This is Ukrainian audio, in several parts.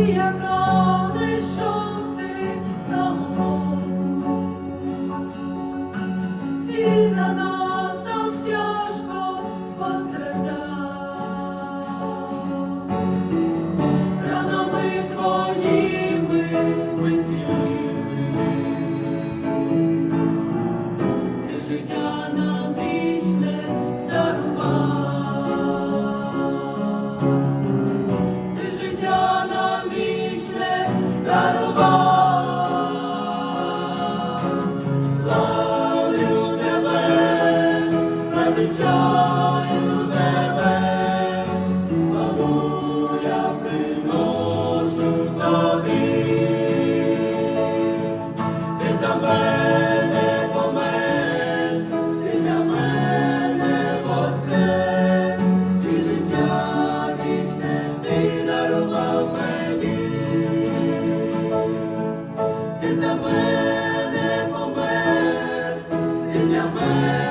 Ти за нас. величаю тебе, тому приношу тобі, ти за мене помер, ти для мене воскрес, і життя вічне ти дарував мені, ти за мене помер, ти для мене.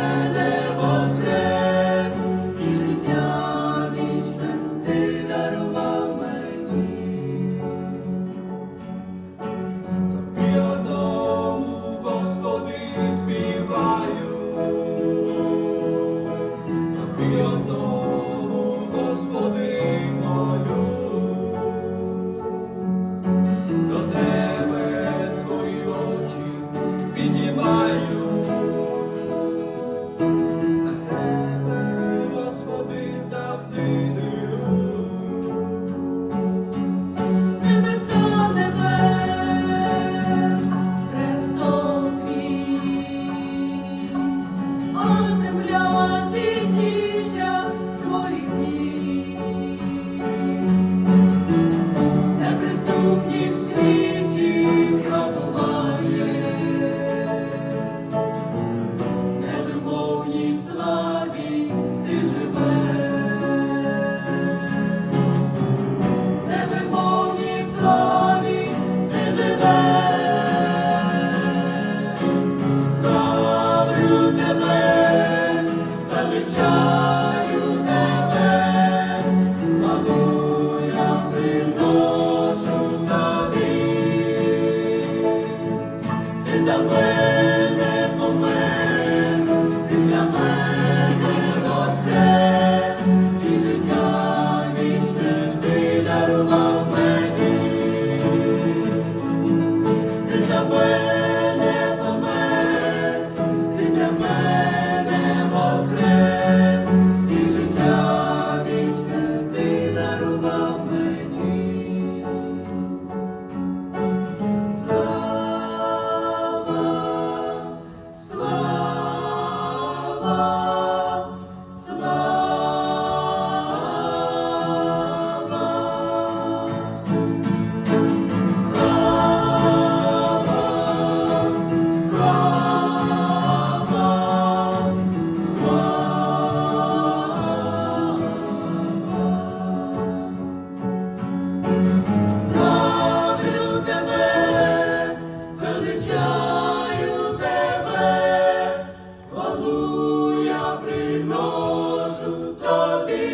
Величаю тебе, хвалу я приношу тобі,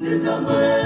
не за мене.